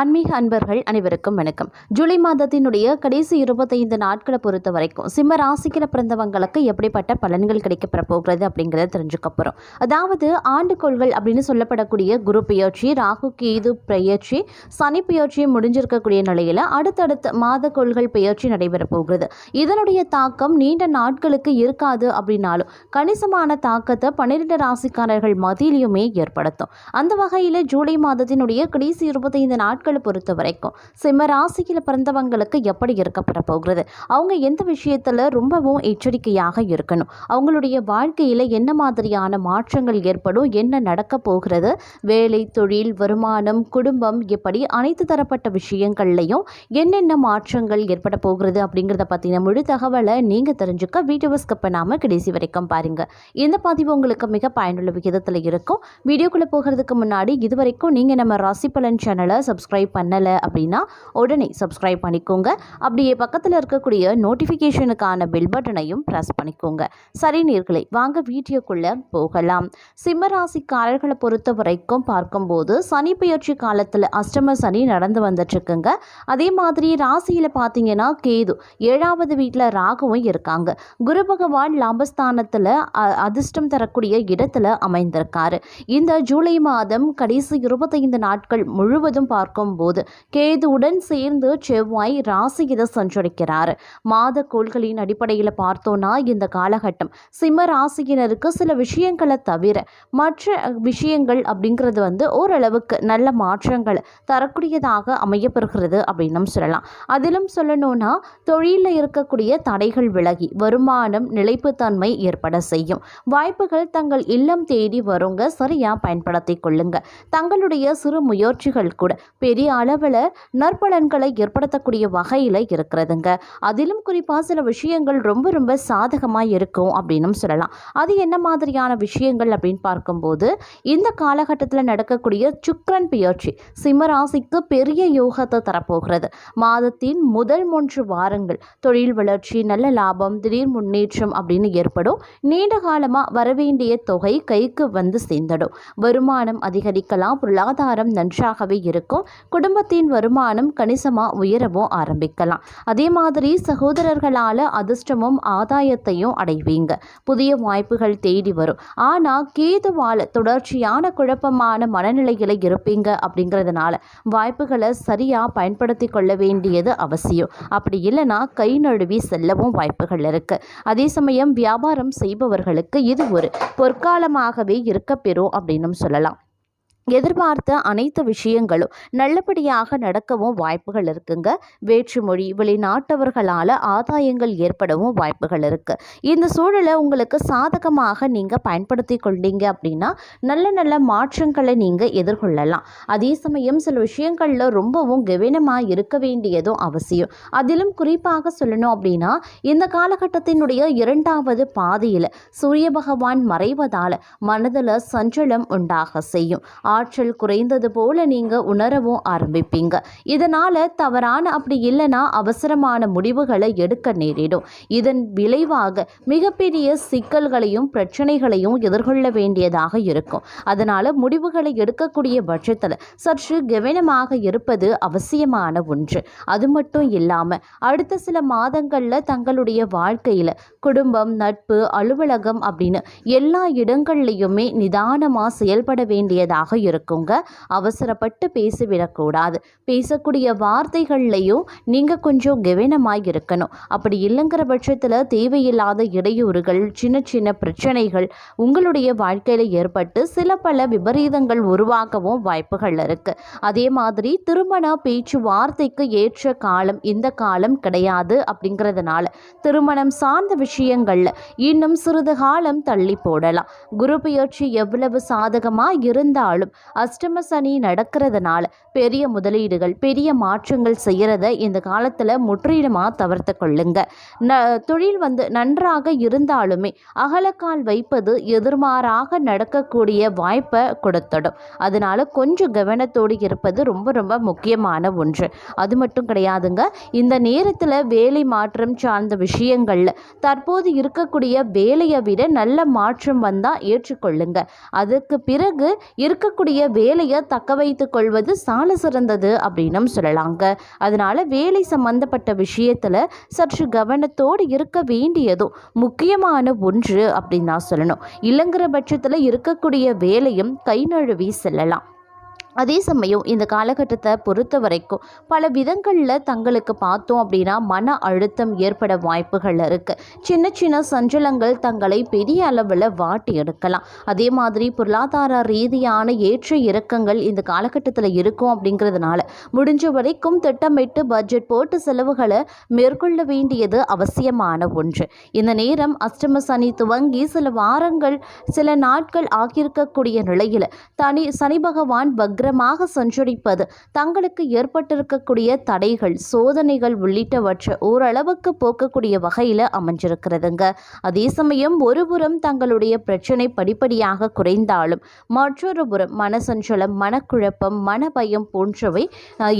ஆன்மீக அன்பர்கள் அனைவருக்கும் வணக்கம். ஜூலை மாதத்தினுடைய கடைசி இருபத்தைந்து நாட்களை பொறுத்த வரைக்கும் சிம்ம ராசிக்கில் பிறந்தவங்களுக்கு எப்படிப்பட்ட பலன்கள் கிடைக்கப்பெற போகிறது அப்படிங்கிறத தெரிஞ்சுக்க போகிறோம் அதாவது ஆண்டுகோள்கள் அப்படின்னு சொல்லப்படக்கூடிய குரு பெயர்ச்சி ராகு கேது பெயர்ச்சி சனி பெயர்ச்சி முடிஞ்சிருக்கக்கூடிய நிலையில் அடுத்தடுத்த மாத கோள்கள் பெயர்ச்சி நடைபெற போகிறது. இதனுடைய தாக்கம் நீண்ட நாட்களுக்கு இருக்காது அப்படின்னாலும் கணிசமான தாக்கத்தை பன்னிரெண்டு ராசிக்காரர்கள் மத்தியிலையுமே ஏற்படுத்தும். அந்த வகையில் ஜூலை மாதத்தினுடைய கடைசி இருபத்தைந்து நாட்கள் பொறுத்த வரைக்கும் சிம்ம ராசியில் பிறந்தவங்களுக்கு எப்படி இருக்கப்பட போகிறது? அவங்க எந்த விஷயத்தில் ரொம்பவும் எச்சரிக்கையாக இருக்கணும்? அவங்களுடைய வாழ்க்கையில் என்ன மாதிரியான மாற்றங்கள் ஏற்படும்? என்ன நடக்க போகிறது? வேலை தொழில் வருமானம் குடும்பம் இப்படி அனைத்து தரப்பட்ட விஷயங்கள்லையும் என்னென்ன மாற்றங்கள் ஏற்பட போகிறது அப்படிங்கிறத பற்றின முழு தகவலை நீங்கள் தெரிஞ்சுக்க வீடியோவை ஸ்கிப் பண்ணாமல் கடைசி வரைக்கும் பாருங்கள் இந்த பதிவு உங்களுக்கு மிக பயனுள்ள விகிதத்தில் இருக்கும். வீடியோக்குள்ளே போகிறதுக்கு முன்னாடி இது வரைக்கும் நீங்கள் நம்ம ராசி பலன் சேனலை சப்ஸ்கிரைப் பண்ணலை அப்படின்னா உடனே சப்ஸ்கிரைப் பண்ணிக்கோங்க. அப்படியே பக்கத்தில் இருக்கக்கூடிய நோட்டிஃபிகேஷனுக்கான பெல் பட்டனையும் ப்ரெஸ் பண்ணிக்கோங்க. சரி நீர்களை வாங்க வீடியோக்குள்ளே போகலாம். சிம்ம ராசிக்காரர்களை பொறுத்த வரைக்கும் பார்க்கும்போது சனி பயிற்சி காலத்தில் அஷ்டம சனி நடந்து வந்துட்டுருக்குங்க. அதே மாதிரி ராசியில் பார்த்தீங்கன்னா கேது ஏழாவது வீட்டில் ராகுவும் இருக்காங்க. குரு பகவான் லாபஸ்தானத்தில் அதிர்ஷ்டம் தரக்கூடிய இடத்துல அமைந்திருக்காரு. இந்த ஜூலை மாதம் கடைசி இருபத்தைந்து நாட்கள் முழுவதும் பார்க்கும்போது கேதுவுடன் சேர்ந்து செவ்வாய் ராசியில சஞ்சரிக்கிறார் மாத கோள்களின் அடிப்படையில் பார்த்தோன்னா இந்த காலகட்டம் சிம்ம ராசியினருக்கு சில விஷயங்களை தவிர மற்ற விஷயங்கள் அப்படிங்கிறது வந்து ஓரளவுக்கு நல்ல மாற்றங்கள் தரக்கூடியதாக அமையப்பெறுகிறது அப்படின்னு சொல்லலாம். அதிலும் சொல்லணும்னா தொழிலில் இருக்கக்கூடிய தடைகள் விலகி வருமானம் நிலைப்புத்தன்மை ஏற்பட செய்யும். வாய்ப்புகள் தங்கள் இல்லம் தேடி வருங்க சரியா பயன்படுத்திக் கொள்ளுங்க. தங்களுடைய சிறு முயற்சிகள் கூட பெரிய அளவில் நற்பலன்களை ஏற்படுத்தக்கூடிய வகையில் இருக்கிறதுங்க. அதிலும் குறிப்பாக சில விஷயங்கள் ரொம்ப ரொம்ப சாதகமாக இருக்கும் அப்படின்னும் சொல்லலாம். அது என்ன மாதிரியான விஷயங்கள் அப்படின்னு பார்க்கும்போது இந்த காலகட்டத்தில் நடக்கக்கூடிய சுக்ரன் பெயர்ச்சி சிம்மராசிக்கு பெரிய யோகத்தை தரப்போகிறது. மாதத்தின் முதல் மூன்று வாரங்கள் தொழில் வளர்ச்சி நல்ல லாபம் திடீர் முன்னேற்றம் அப்படின்னு ஏற்படும். நீண்ட காலமாக வரவேண்டிய தொகை கைக்கு வந்து சேர்ந்துடும். வருமானம் அதிகரிக்கலாம் பொருளாதாரம் நன்றாகவே இருக்கும். குடும்பத்தின் வருமானம் கணிசமாக உயரவும் ஆரம்பிக்கலாம். அதே மாதிரி சகோதரர்களால் அதிர்ஷ்டமும் ஆதாயத்தையும் அடைவீங்க. புதிய வாய்ப்புகள் தேடி வரும். ஆனால் கேதுவால் தொடர்ச்சியான குழப்பமான மனநிலையில் இருப்பீங்க அப்படிங்கிறதுனால வாய்ப்புகளை சரியாக பயன்படுத்தி கொள்ள வேண்டியது அவசியம். அப்படி இல்லைன்னா கை நழுவி செல்லவும் வாய்ப்புகள் இருக்குது அதே சமயம் வியாபாரம் செய்பவர்களுக்கு இது ஒரு பொற்காலமாகவே இருக்கப்பெறும் அப்படின்னும் சொல்லலாம். எதிர்பார்த்த அனைத்து விஷயங்களும் நல்லபடியாக நடக்கவும் வாய்ப்புகள் இருக்குங்க. வேற்றுமொழி வெளிநாட்டவர்களால் ஆதாயங்கள் ஏற்படவும் வாய்ப்புகள் இருக்குது இந்த சூழலை உங்களுக்கு சாதகமாக நீங்கள் பயன்படுத்தி கொண்டீங்க அப்படின்னா நல்ல நல்ல மாற்றங்களை நீங்கள் எதிர்கொள்ளலாம். அதே சமயம் சில விஷயங்களில் ரொம்பவும் கவனமாக இருக்க வேண்டியதும் அவசியம். அதிலும் குறிப்பாக சொல்லணும் அப்படின்னா இந்த காலகட்டத்தினுடைய இரண்டாவது பாதையில் சூரிய பகவான் மறைவதால் மனதில் சஞ்சலம் உண்டாக செய்யும். ஆற்றல் குறைந்தது போல நீங்கள் உணரவும் ஆரம்பிப்பீங்க. இதனால் தவறான அப்படி இல்லைன்னா அவசரமான முடிவுகளை எடுக்க நேரிடும். இதன் விளைவாக மிகப்பெரிய சிக்கல்களையும் பிரச்சனைகளையும் எதிர்கொள்ள வேண்டியதாக இருக்கும். அதனால் முடிவுகளை எடுக்கக்கூடிய பட்சத்தில் சற்று கவனமாக இருப்பது அவசியமான ஒன்று. அது மட்டும் இல்லாமல் அடுத்த சில மாதங்களில் தங்களுடைய வாழ்க்கையில் குடும்பம் நட்பு அலுவலகம் அப்படின்னு எல்லா இடங்கள்லையுமே நிதானமாக செயல்பட வேண்டியதாக இருக்குங்க. அவசரப்பட்டு பேசிவிடக்கூடாது. பேசக்கூடிய வார்த்தைகள்லையும் நீங்கள் கொஞ்சம் கவனமாக இருக்கணும். அப்படி இல்லைங்கிற பட்சத்தில் தேவையில்லாத இடையூறுகள் சின்ன சின்ன பிரச்சனைகள் உங்களுடைய வாழ்க்கையில் ஏற்பட்டு சில பல விபரீதங்கள் உருவாகவும் வாய்ப்புகள் இருக்கு. அதே மாதிரி திருமண பேச்சுவார்த்தைக்கு ஏற்ற காலம் இந்த காலம் கிடையாது அப்படிங்கிறதுனால திருமணம் சார்ந்த விஷயங்களில் இன்னும் சிறிது காலம் தள்ளி போடலாம். குரு பெயர்ச்சி எவ்வளவு சாதகமாக இருந்தாலும் அஷ்டம சனி நடக்கிறதுனால பெரிய முதலீடுகள் பெரிய மாற்றங்கள் செய்கிறத இந்த காலத்தில் முற்றிலுமாக தவிர்த்து கொள்ளுங்க. ந தொழில் வந்து நன்றாக இருந்தாலுமே அகலக்கால் வைப்பது எதிர்மாறாக நடக்கக்கூடிய வாய்ப்பை கொடுத்துடும். அதனால் கொஞ்சம் கவனத்தோடு இருப்பது ரொம்ப ரொம்ப முக்கியமான ஒன்று. அது மட்டும் கிடையாதுங்க இந்த நேரத்தில் வேலை மாற்றம் சார்ந்த விஷயங்களில் தற்போது இருக்கக்கூடிய வேலையை விட நல்ல மாற்றம் வந்தால் ஏற்றுக்கொள்ளுங்க. அதுக்கு பிறகு இருக்க இருக்கக்கூடிய வேலையை தக்க வைத்து கொள்வது சால சிறந்தது அப்படின்னும் சொல்லலாங்க. அதனால வேலை சம்பந்தப்பட்ட விஷயத்தில் சற்று கவனத்தோடு இருக்க வேண்டியதும் முக்கியமான ஒன்று அப்படின்னு நான் சொல்லணும். இல்லைங்கிற பட்சத்தில் இருக்கக்கூடிய வேலையும் கை நழுவி செல்லலாம். அதே சமயம் இந்த காலகட்டத்தை பொறுத்த வரைக்கும் பல விதங்களில் தங்களுக்கு பார்த்தோம் அப்படின்னா மன அழுத்தம் ஏற்பட வாய்ப்புகள் இருக்குது சின்ன சின்ன சஞ்சலங்கள் தங்களை பெரிய அளவில் வாட்டி எடுக்கலாம். அதே மாதிரி பொருளாதார ரீதியான ஏற்ற இறக்கங்கள் இந்த காலகட்டத்தில் இருக்கும் அப்படிங்கிறதுனால முடிஞ்ச வரைக்கும் திட்டமிட்டு பட்ஜெட் போட்டு செலவுகளை மேற்கொள்ள வேண்டியது அவசியமான ஒன்று. இந்த நேரம் அஷ்டம சனி துவங்கி சில வாரங்கள் சில நாட்கள் ஆகியிருக்கக்கூடிய நிலையில் தனி சனி பகவான் பக்ர வக்ரமாக சென்றடிப்பது தங்களுக்கு ஏற்பட்டிருக்கக்கூடிய தடைகள் சோதனைகள் உள்ளிட்டவற்றை ஓரளவுக்கு போக்கக்கூடிய வகையில் அமைஞ்சிருக்கிறதுங்க. அதே சமயம் ஒருபுறம் தங்களுடைய பிரச்சனை படிப்படியாக குறைந்தாலும் மற்றொரு புறம் மனசஞ்சலம் மனக்குழப்பம் மனபயம் போன்றவை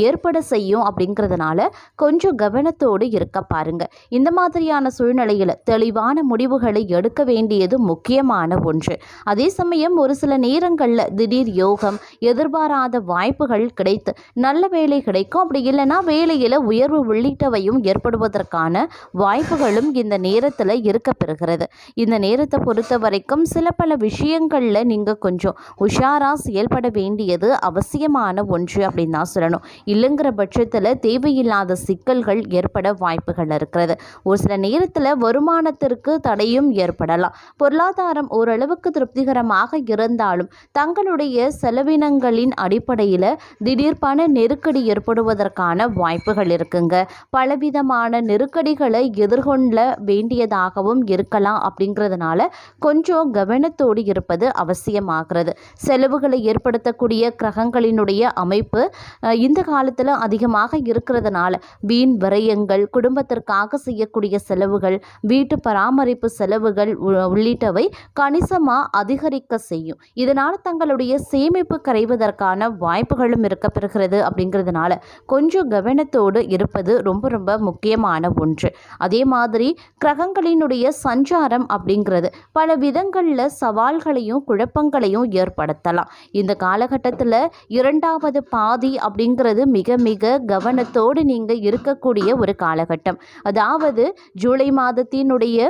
ஏற்பட செய்யும் அப்படிங்கிறதுனால கொஞ்சம் கவனத்தோடு இருக்க பாருங்க. இந்த மாதிரியான சூழ்நிலையில் தெளிவான முடிவுகளை எடுக்க வேண்டியது முக்கியமான ஒன்று. அதே சமயம் ஒரு சில நேரங்களில் திடீர் யோகம் எதிர்பாராத வாய்ப்புகள் கிடைத்து நல்ல வேலை கிடைக்கும். அப்படி இல்லைன்னா வேலையில் உயர்வு உள்ளிட்டவையும் ஏற்படுவதற்கான வாய்ப்புகளும் இந்த நேரத்தில் இருக்க பெறுகிறது. இந்த நேரத்தை பொறுத்த வரைக்கும் சில பல விஷயங்களில் நீங்கள் கொஞ்சம் உஷாராக செயல்பட வேண்டியது அவசியமான ஒன்று அப்படின்னு தான் சொல்லணும். இல்லைங்கிற பட்சத்தில் தேவையில்லாத சிக்கல்கள் ஏற்பட வாய்ப்புகள் இருக்கிறது. ஒரு சில நேரத்தில் வருமானத்திற்கு தடையும் ஏற்படலாம். பொருளாதாரம் ஓரளவுக்கு திருப்திகரமாக இருந்தாலும் தங்களுடைய செலவினங்களின் அடிப்படையில் திடீர் பண நெருக்கடி ஏற்படுவதற்கான வாய்ப்புகள் இருக்குங்க. பலவிதமான நெருக்கடிகளை எதிர்கொள்ள வேண்டியதாகவும் இருக்கலாம் அப்படிங்கிறதுனால கொஞ்சம் கவனத்தோடு இருப்பது அவசியமாகிறது. செலவுகளை ஏற்படுத்தக்கூடிய கிரகங்களினுடைய அமைப்பு இந்த காலத்தில் அதிகமாக இருக்கிறதுனால வீண் விரயங்கள் குடும்பத்திற்காக செய்யக்கூடிய செலவுகள் வீட்டு பராமரிப்பு செலவுகள் உ- உள்ளிட்டவை கணிசமாக அதிகரிக்க செய்யும். இதனால் தங்களுடைய சேமிப்பு கரைவதற்கான வாய்ப்புகளும் இருக்க பெறுகிறது அப்படிங்கிறதுனால கொஞ்சம் கவனத்தோடு இருப்பது ரொம்ப ரொம்ப முக்கியமான ஒன்று. அதே மாதிரி கிரகங்களினுடைய சஞ்சாரம் அப்படிங்கிறது பல விதங்களில் சவால்களையும் குழப்பங்களையும் ஏற்படுத்தலாம். இந்த காலகட்டத்தில் இரண்டாவது பாதி அப்படிங்கிறது மிக மிக கவனத்தோடு நீங்கள் இருக்கக்கூடிய ஒரு காலகட்டம். அதாவது ஜூலை மாதத்தினுடைய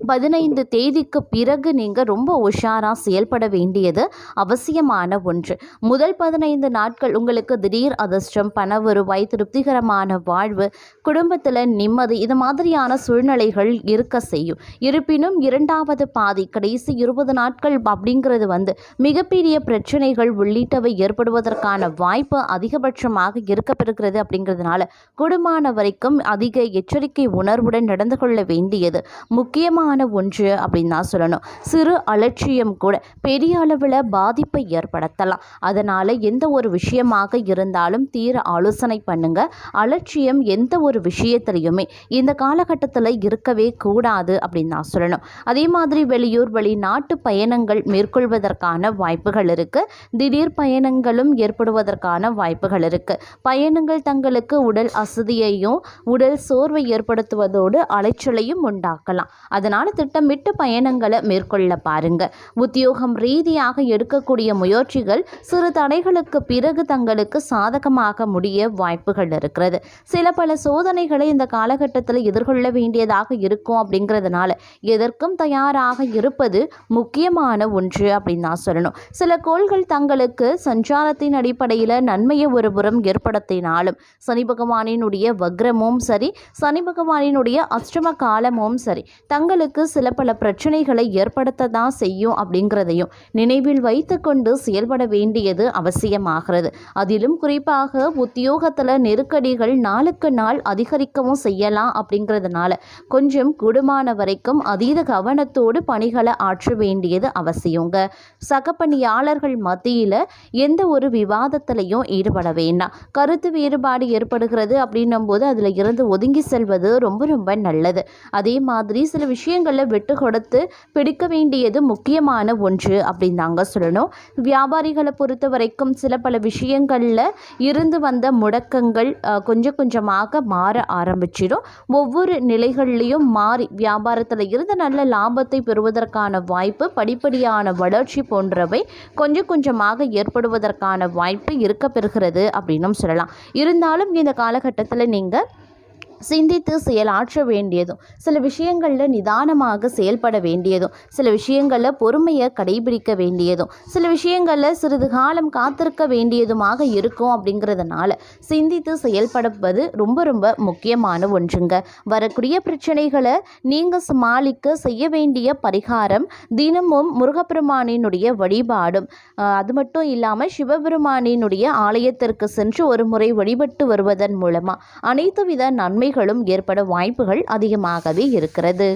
பதினைந்து தேதிக்கு பிறகு நீங்கள் ரொம்ப உஷாராக செயல்பட வேண்டியது அவசியமான ஒன்று. முதல் பதினைந்து நாட்கள் உங்களுக்கு திடீர் அதிர்ஷ்டம் பண வருவாய் திருப்திகரமான வாழ்வு குடும்பத்தில் நிம்மதி இது மாதிரியான சூழ்நிலைகள் இருக்க செய்யும். இருப்பினும் இரண்டாவது பாதி கடைசி இருபது நாட்கள் அப்படிங்கிறது வந்து மிகப்பெரிய பிரச்சனைகள் உள்ளிட்டவை ஏற்படுவதற்கான வாய்ப்பு அதிகபட்சமாக இருக்கப்பெறுகிறது அப்படிங்கிறதுனால குடும்பமான வரைக்கும் அதிக எச்சரிக்கை உணர்வுடன் நடந்து கொள்ள வேண்டியது முக்கியமாக முக்கியமான ஒன்று அப்படின்னு தான் சொல்லணும். சிறு அலட்சியம் கூட பெரிய அளவில் பாதிப்பை ஏற்படுத்தலாம். அதனால் எந்த ஒரு விஷயமாக இருந்தாலும் தீர ஆலோசனை பண்ணுங்க. அலட்சியம் எந்த ஒரு விஷயத்திலையுமே இந்த காலகட்டத்தில் இருக்கவே கூடாது அப்படின்னு தான் சொல்லணும். அதே மாதிரி வெளியூர் வெளிநாட்டு பயணங்கள் மேற்கொள்வதற்கான வாய்ப்புகள் இருக்குது திடீர் பயணங்களும் ஏற்படுவதற்கான வாய்ப்புகள் இருக்குது பயணங்கள் தங்களுக்கு உடல் அசதியையும் உடல் சோர்வை ஏற்படுத்துவதோடு அலைச்சலையும் உண்டாக்கலாம். அதனால் திட்டமிட்டு பயணங்களை மேற்கொள்ள பாருங்க. உத்தியோகம் ரீதியாக எடுக்கக்கூடிய முயற்சிகள் சிறு தடைகளுக்கு பிறகு தங்களுக்கு சாதகமாக முடிய வாய்ப்புகள் இருக்கிறது. சில பல சோதனைகளை இந்த காலகட்டத்தில் எதிர்கொள்ள வேண்டியதாக இருக்கும் அப்படிங்கிறதுனால எதற்கும் தயாராக இருப்பது முக்கியமான ஒன்று அப்படின்னு தான் சொல்லணும். சில கோள்கள் தங்களுக்கு சஞ்சாரத்தின் அடிப்படையில் நன்மையை ஒருபுறம் ஏற்படுத்தினாலும் சனி பகவானினுடைய வக்ரமும் சரி சனி பகவானினுடைய அஷ்டம காலமும் சரி தங்களுக்கு சில பல பிரச்சனைகளை ஏற்படுத்த தான் செய்யும் அப்படிங்கிறதையும் நினைவில் வைத்துக்கொண்டு செயல்பட வேண்டியது அவசியமாகிறது. அதிலும் குறிப்பாக உத்தியோகத்தில் நெருக்கடிகள் நாளுக்கு நாள் அதிகரிக்கவும் செய்யலாம் அப்படிங்கிறதுனால கொஞ்சம் கூடுமான வரைக்கும் அதீத கவனத்தோடு பணிகளை ஆற்ற வேண்டியது அவசியங்க. சக பணியாளர்கள் மத்தியில் எந்த ஒரு விவாதத்திலையும் ஈடுபட வேண்டாம். கருத்து வேறுபாடு ஏற்படுகிறது அப்படின்னும் போது அதில் இருந்து ஒதுங்கி செல்வது ரொம்ப ரொம்ப நல்லது. அதே மாதிரி சில விஷயங்கள் விஷயங்களில் விட்டு கொடுத்து பிடிக்க வேண்டியது முக்கியமான ஒன்று அப்படின்னு தாங்க சொல்லணும். வியாபாரிகளை பொறுத்த வரைக்கும் சில பல விஷயங்களில் இருந்து வந்த முடக்கங்கள் கொஞ்சம் கொஞ்சமாக மாற ஆரம்பிச்சிடும். ஒவ்வொரு நிலைகள்லையும் மாறி வியாபாரத்தில் இருந்து நல்ல லாபத்தை பெறுவதற்கான வாய்ப்பு படிப்படியான வளர்ச்சி போன்றவை கொஞ்சம் கொஞ்சமாக ஏற்படுவதற்கான வாய்ப்பு இருக்க பெறுகிறது அப்படின்னும் சொல்லலாம். இருந்தாலும் இந்த காலகட்டத்தில் நீங்கள் சிந்தித்து செயலாற்ற வேண்டியதும் சில விஷயங்களில் நிதானமாக செயல்பட வேண்டியதும் சில விஷயங்களில் பொறுமையை கடைபிடிக்க வேண்டியதும் சில விஷயங்களில் சிறிது காலம் காத்திருக்க வேண்டியதுமாக இருக்கும் அப்படிங்கிறதுனால சிந்தித்து செயல்படுவது ரொம்ப ரொம்ப முக்கியமான ஒன்றுங்க. வரக்கூடிய பிரச்சனைகளை நீங்கள் சமாளிக்க செய்ய வேண்டிய பரிகாரம் தினமும் முருகப்பெருமானினுடைய வழிபாடும். அது மட்டும் இல்லாமல் சிவபெருமானினுடைய ஆலயத்திற்கு சென்று ஒரு முறை வழிபட்டு வருவதன் மூலமாக அனைத்து வித நன்மை நன்மைகளும் ஏற்பட வாய்ப்புகள் அதிகமாகவே இருக்கிறது.